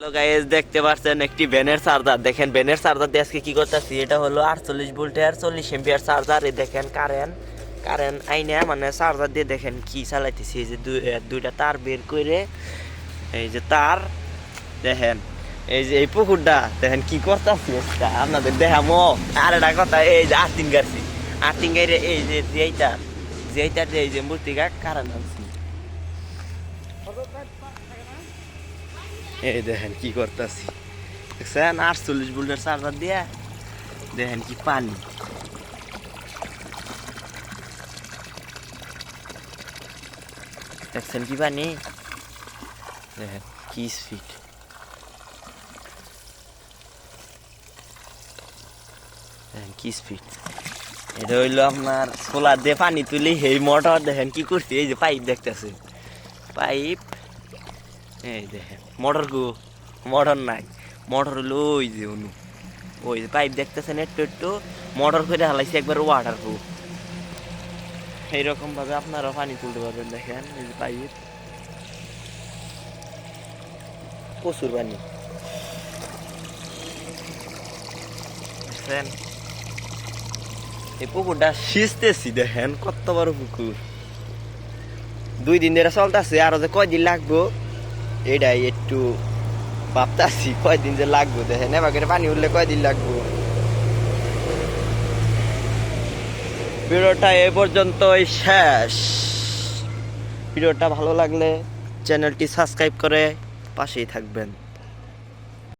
Hello guys দেখতে পাচ্ছেন একটি ব্যানের চার্জার দেখেন ব্যানের চার্জার দিয়ে আজকে কি করতেছি? এটা হলো আটচল্লিশ ভোল্টের চল্লিশ এম্পিয়ার চার্জার এই দেখেন কারেন্ট কারেন্ট আইনে মানে চার্জার দিয়ে দেখেন কি চালাইতেছি। যে দুইটা তার বের করে, এই যে তার, দেখেন, এই যে এই পুকুরটা, দেখেন কি করতেছি আপনাদের দেখামো। আর একটা কথা, এই যে আর্থিং গাড়ছি। আর্থিং গাড়ি এই যে যেইটা যেইটা এই যে মূর্তিকা কারেন্ট আনছি। এই দেখেন কি করতেছি। দেখছেন? আটচল্লিশ ভোল্টের চার্জার দিয়া দেখেন কি পানি। দেখছেন কি পানি? দেখেন কি স্পিড দেখেন কি স্পিড এটা হইল আপনার সোলার দিয়ে পানি তুলি, এই মোটর দেখেন কি করছি, এই যে পাইপ দেখতেছে। পাইপ এই দেখেন মোটর গো মোটর নাই। মোটর হলো ওই যে অনু ওই যে পাইপ দেখতেছেন একটু একটু মোটর করে হালাইছে একবার ওয়াটার প্রুফ এইরকম ভাবে আপনারা পানি তুলতে পারবেন দেখেন, এই যে পাইপ প্রচুর পানি। দেখছেন এই পুকুরটা সিজতেছি দেখেন কত বড় পুকুর। দুই দিন ধরে চলতেছে, আরও যে কয়দিন লাগবো? এটাই একটু ভাবতেছি, কয়দিন যে লাগবো দেখেন এবার পানি উঠলে কয়দিন লাগবো? ভিডিওটা এ পর্যন্তই শেষ। ভিডিওটা ভালো লাগলে চ্যানেলটি সাবস্ক্রাইব করে পাশেই থাকবেন।